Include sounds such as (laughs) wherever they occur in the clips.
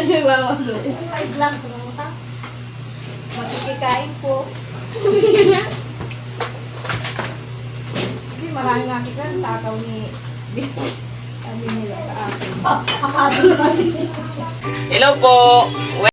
si Mama. Ay, vlog ko lang ta. Makikikain po. Hindi, marami nga kita. Takaw ni... Sabi nila (laughs) rin. Hello po.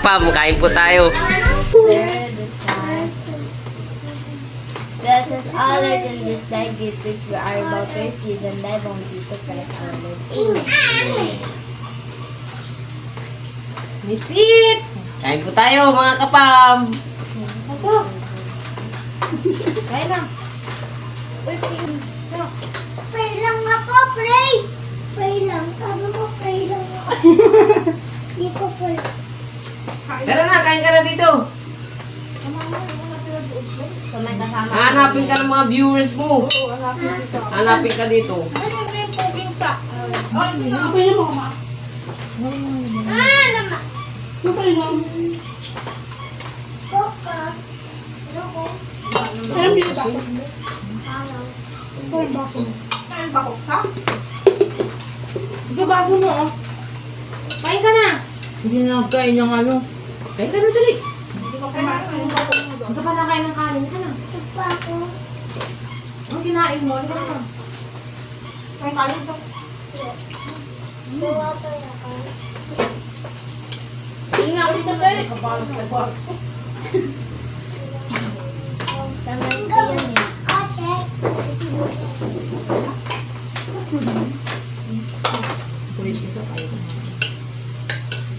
Pam, kain po tayo. Is all it in this life gift which we are about to receive and life on Jesus Christ our Lord. Amen. Let's eat! Kain po tayo, mga kapam. Pasok! Kain na. Pray lang ako, pray! Pray lang. Sabi mo, pray lang ako. (laughs) Hindi ko pray. Tara na, kain ka na dito. May kasama. Hanapin ka ng mga viewers mo. Oo, hanapin kita. Hanapin ka dito. Ano yung may puging sa... Ay, hindi na. Ah, naman. Coca. Ano ko? Alam dito ba? Ano? Kain ba ko sa? Ito baso mo, oh. Kain ka na. Hindi na kain yung ano. Ka na dali. Hindi ko kumain. Doon? Ito pa na kain ng kanin ka na. Supa ko. Ang kinain mo, ano ka? Kain kanin to. Bawa pa ako. Hindi nga na ko yan eh. Ah, check.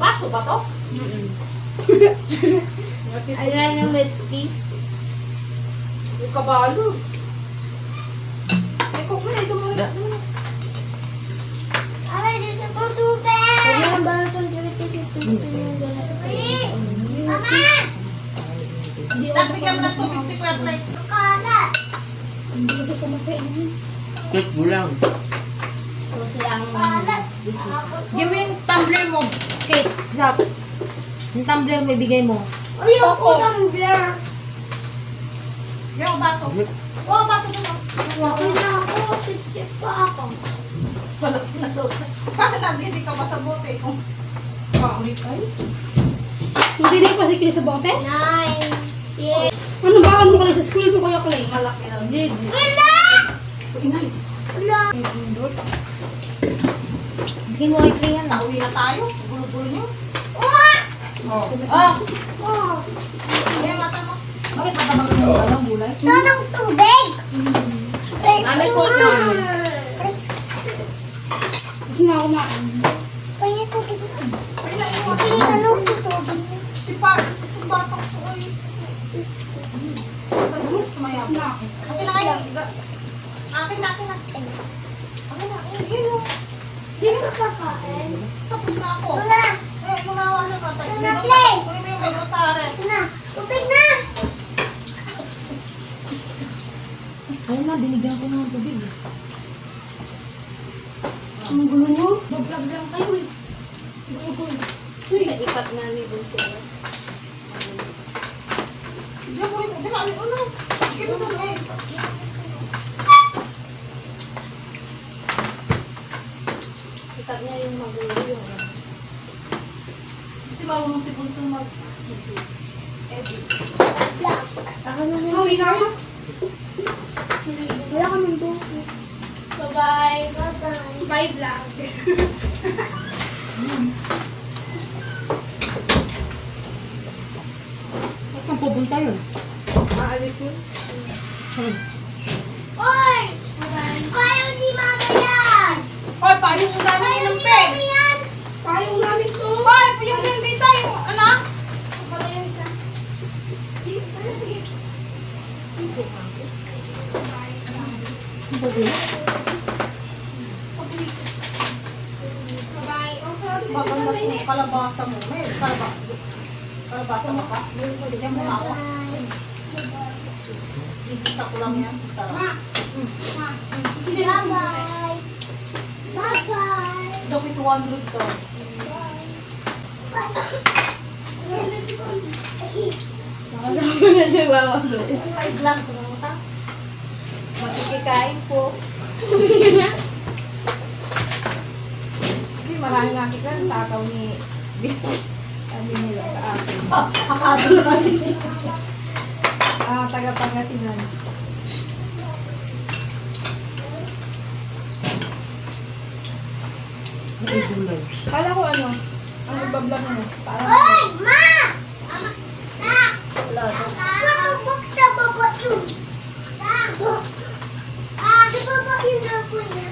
Baso ba to? Ayan yung red tea. Yung kabalo. Ay, kung na ito mo. Aray, dito po tubig! Huwag mo ba itong red tea sa tubig? Mama! Sabi ka mo ng tubig si Kuya Play. Kala! Quick mo lang. So silang Kalat. bisita. Ako po. Give mo yung tumbler mo, Kate. Zap. Yung tumbler mo, ibigay mo. Ayoko tumbler. Yung baso. Oo, baso na. Ako na ako. Sip-sip pa ako. Balat na daw. Bakit natin hindi ka masabote kung paulit ay? Hindi na pa si Chris sa bote? Nine. Yes. Ano ba? Ano ka sa school mo kaya Clay? Malaki na. Wala! Ingay. Wala. Bigay mo kay Clay yan. Nauwi na tayo. Gulo-gulo nyo. Oh. Ah! Oh. Ay, mata mo. Bakit matabagan mo ba ng gulay? Ito ng tubig. Namin po ito. Hindi na kumain. Pahingin tubig. Ay, ano po tubig? Si pa, si batang ko ay. Sumaya Hindi na ako. Akin na kayo. Akin na, na. Akin na, akin na. Yun. Hindi ka kakain. Tapos na ako. Wala. Na? Ano na, play? Kunin mo yung may rosare. Ito na. Tubig na. Ayun na, binigyan ko ng tubig. Ang gulo nyo? Bablog lang kayo eh. Naipat na ni Bunso. Hindi mo rin. Hindi ka, ano? Sige mo doon eh. Ikat niya yung magulo yung mo si Bunso mag... Edit. Black. Uwi na ako. Wala ka ng tubig. Bye-bye. Bye-bye. Bye vlog. (laughs) Saan pupunta yun? Maalis yun. Oy! Kayo ni Mama yan! Hoy, paano yung dami Kayo ng ni pen? Mama yan! Payong namin to. Hoy, yung dentita, yung anak. Palayan ka. Sige, sige, sige. Bye. Maganda kung kalabasa mo. May kalaba. Kalabasa mo ka? Bigyan mo nga ako. Igisa ko lang yan. Sarap. Bye-bye. Bye-bye. Daw may 200 to. Mama. Ay, vlog Magkikain po. Hindi, maraming nakikita ng takaw ni... (laughs) Sabi nila sa akin. Ah, taga-pangasinan. May gulay. Kala ko ano, ang nagbablog mo. Parang... Oy, Ma! Ma! Lumubog sa baba yun. Ah, sa baba yun na po niya.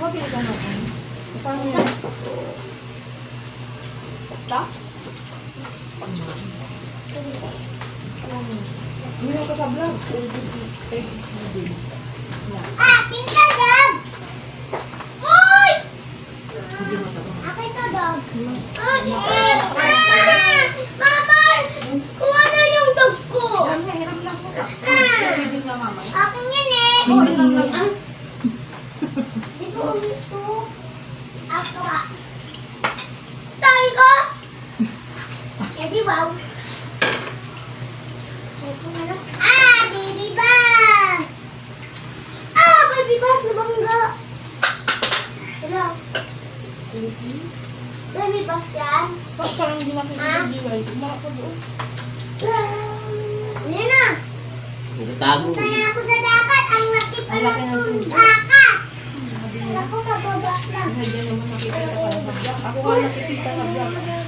Ano pinagano ko? Yun? Ta? Hindi ka sa vlog. Ah, pinta dog! Akin to dog eh, ah! Mama! Kuha na yung dog ko. Hiram lang, hiram lang mo ka. Ah! Pwede nga mama. Akin yan eh. Oo, hiram lang. Ah, Di ko gusto. Ako ah. Tayo ko! Jadi wow. Ito na lang. Ah, baby bus! Ah, baby bus! Nabangga! Hello? Baby bus yan? Ba't parang hindi natin Ah? nilagay? Mga pa doon. Yan na! Nagtatago. Na ako sa dagat. Ang laki pa Ang na laki ng dagat. Ako, mababa na. Hindi naman nakikita ka ng vlog. Ako nga nakikita ng vlog.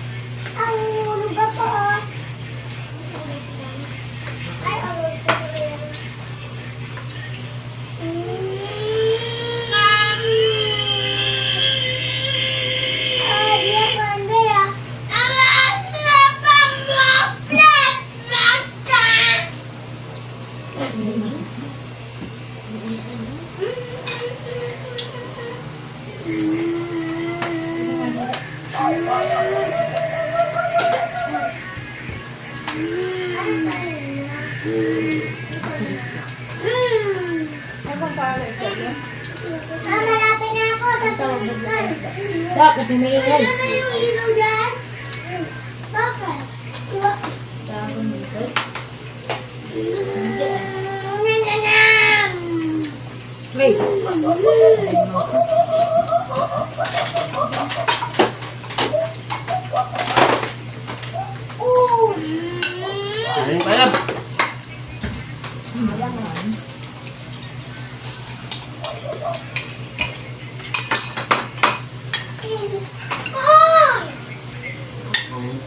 Kasi may ingay. na yung ilaw dyan? Bakit? Diba? Tapon dito.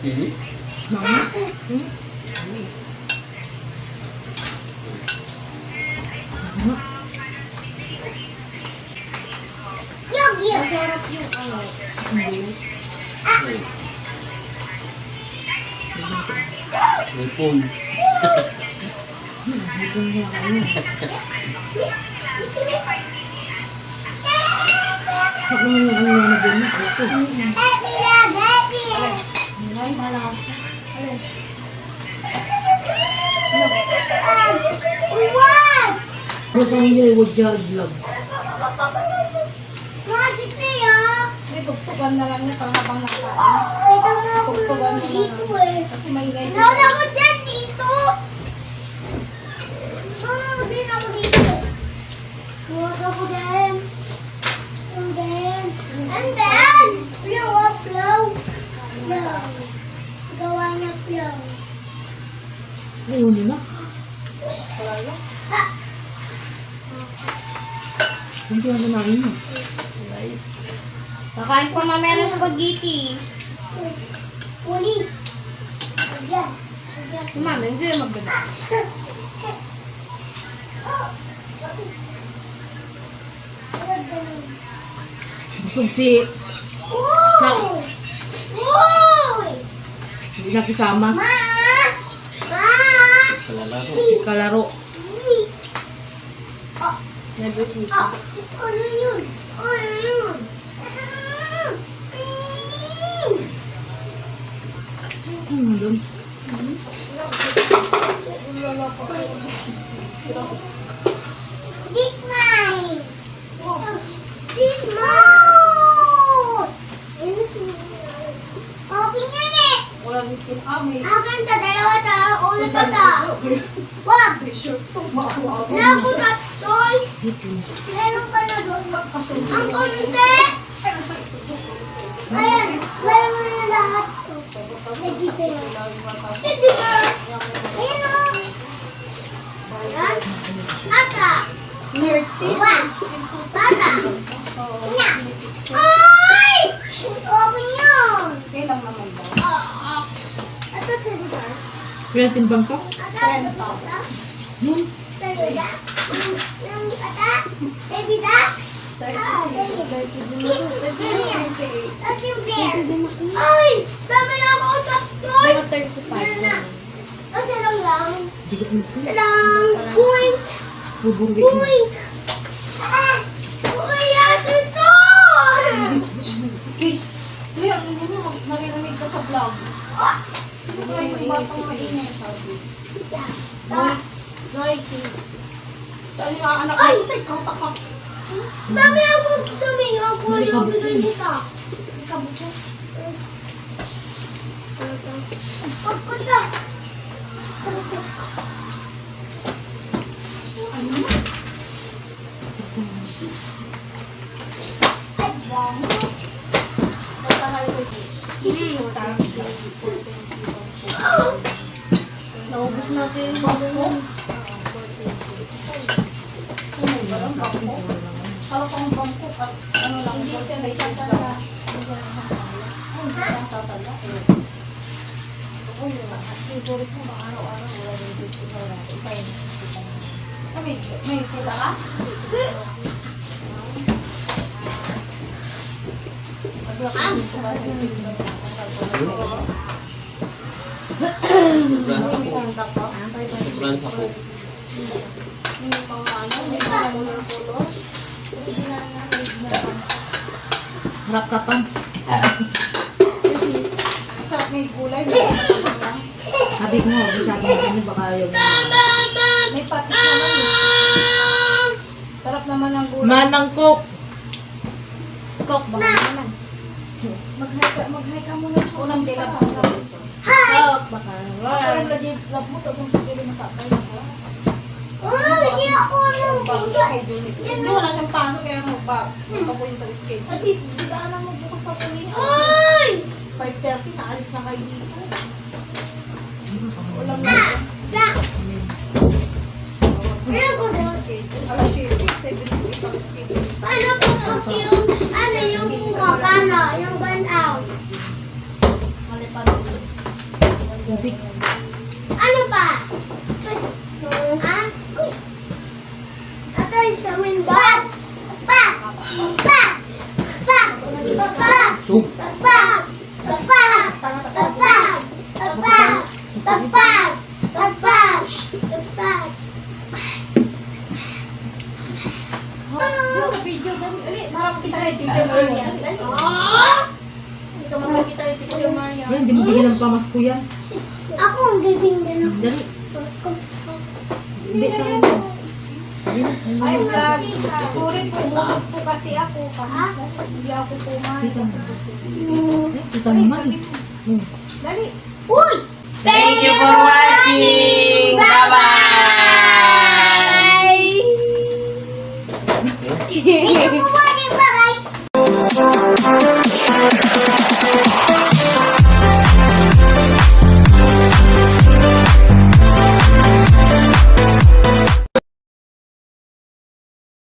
Wait. Kain pa yan. Ang sili. Masarap yung ano. Lipon. Huwag naman yung ano na nabili mo. Ito. Ay, malaki. Ano sa inyo yung jar vlog? May tugtugan na lang niya pang habang. Tugtugan mo na lang. Kasi may guys. Nanood ako dyan dito. Nanood din ako dito. Nanood ako din. And then, and then, flow up, flow. Flow. Gawa niya flow. Ayaw nyo na. Ah, Hindi ako kumain mo. Kakain pa mamaya ng spaghetti. pulis. Ayan. Ayan. Mama, hindi na. Oh. Ganun. Busog si... Uy! Hindi nakisama. Ma! Ma! Kalalaro. Si kalaro. Oh, Nervous oh, ano yun? Ano yun? Ano doon? This mine! This mine! Okay na eh! Ah, may Akin ta, dalawa ta, ulit pa ta. Wag! Maawa. Meron ka na doon. Ang konti! Ayan, meron mo na lahat to. Ba yan? Hindi ba? Ayan o. Ayan. Ata. Nerdis. Wag. Ata. Ina. Ay! Open yun. Kailang naman. Ah, ah. Ito sa diba? Kaya timbang ka? Ata. Ata. Yun. Tayo Ay! Dami na ako top Mga scores! 35 Meron na. lang. Sarang lang. Hindi pinagpun. Sarang. Point! Point! Ah! Uy, ate to! Okay. Kuya, ang ino mo, narinig ka sa sabi? Noisy. Yung anak Ay! mo? Tay, katakak. Dami ako dami ako May yung kabutin. bigay nito. Kabutin. Pagkata. Ay, bango. Naubos natin yung bago mo. Parang pang bangko ano lang, hindi siya na isang sala. Hindi siya isang sasala. Siguro mo baka araw-araw wala din gusto sa. Kaya nakikita mo. Ah, May, kita ka? Sobrang sako. Kontak ko. Sobrang sako. Pa ano, hindi pa color-color. Sige na na. Harap ka pa. Sarap may gulay. Sabi ko nga, sabi ko ano, baka ayaw mo. May patis naman eh. Sarap naman ang gulay. Manang cook. Cook ba naman? Mag-hi ka, mag-hi ka muna. Unang dilap ko na. Hi! Oh, baka. Parang lagi, love mo to kung pagkili masakay ako. Oh, hindi wala siyang pasok kaya magpa magpapunin sa schedule. At least, daanan mo bukas pa tuloy. Uy! 5.30, naalis na kayo dito. Walang na. Na! Alas 7, 7 to 8 ang schedule. Paano po pag yung, ano yung kuha, paano? Yung burn out? Mali pa. Ano pa? Ha? Zoom. Papa! Papa! Papa! Papa! Papa! Papa! Papa! Video kami ulit. Parang kita rin, Teacher Maria. Hindi ka makakita rin, Teacher Maria. Hindi mo bigyan ng pamas ko yan. Ako ang bibigyan ng... Dali. Hindi ka. Ay, God. Sorry po, busog po kasi ako. Hindi ako kumain. Kita naman. Dali. Uy! Thank you for watching. Bye-bye.